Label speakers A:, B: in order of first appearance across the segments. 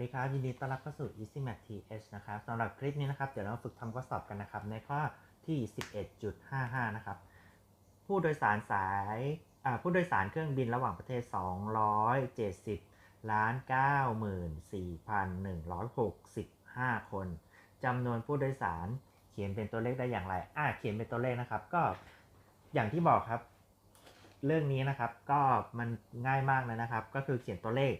A: ดีครับ ยินดีต้อนรับเข้าสู่ Easy Math TH นะครับสำหรับคลิปนี้นะครับ เดี๋ยวเราฝึกทำข้อสอบกันนะครับ ในข้อที่ 11.55 นะครับ ผู้โดยสารสายผู้โดยสารเครื่องบินระหว่างประเทศ 270ล้าน94,165 คนจำนวนผู้โดยสารเขียนเป็นตัวเลขได้อย่างไร อ่าเขียนเป็นตัวเลขนะครับ ก็อย่างที่บอกครับ เรื่องนี้นะครับ ก็มันง่ายมากเลยนะครับ ก็คือเขียนตัวเลข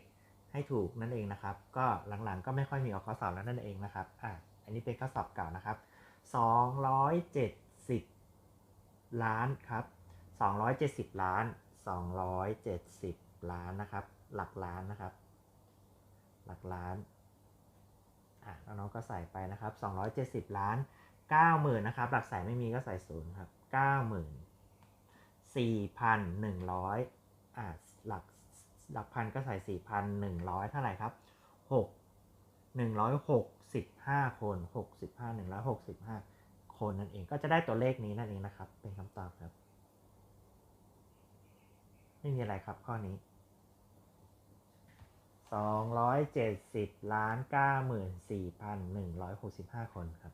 A: ให้ถูกนั่นเองนะครับ ก็หลังๆ ก็ไม่ค่อยมีออกข้อสอบแล้วนั่นเองนะครับอะอันนี้เป็นข้อสอบเก่านะครับ 270 ล้านครับ 270 ล้าน 270 ล้านนะครับ หลักล้านนะครับ หลักล้านอะน้องๆก็ใส่ไปนะครับ 270 ล้าน 90,000นะครับ หลักแสนไม่มีก็ใส่ศูนย์ครับ 90,000 4,100อ่าหลัก หลักพันก็ใส่ 4,100 เท่าไหร่ครับ 6 165 คน 65 165 คนนั่นเองก็จะได้ตัวเลขนี้นั่นเองนะครับ เป็นคำตอบครับ ไม่มีอะไรครับข้อนี้ 270ล้าน94,165 คนครับ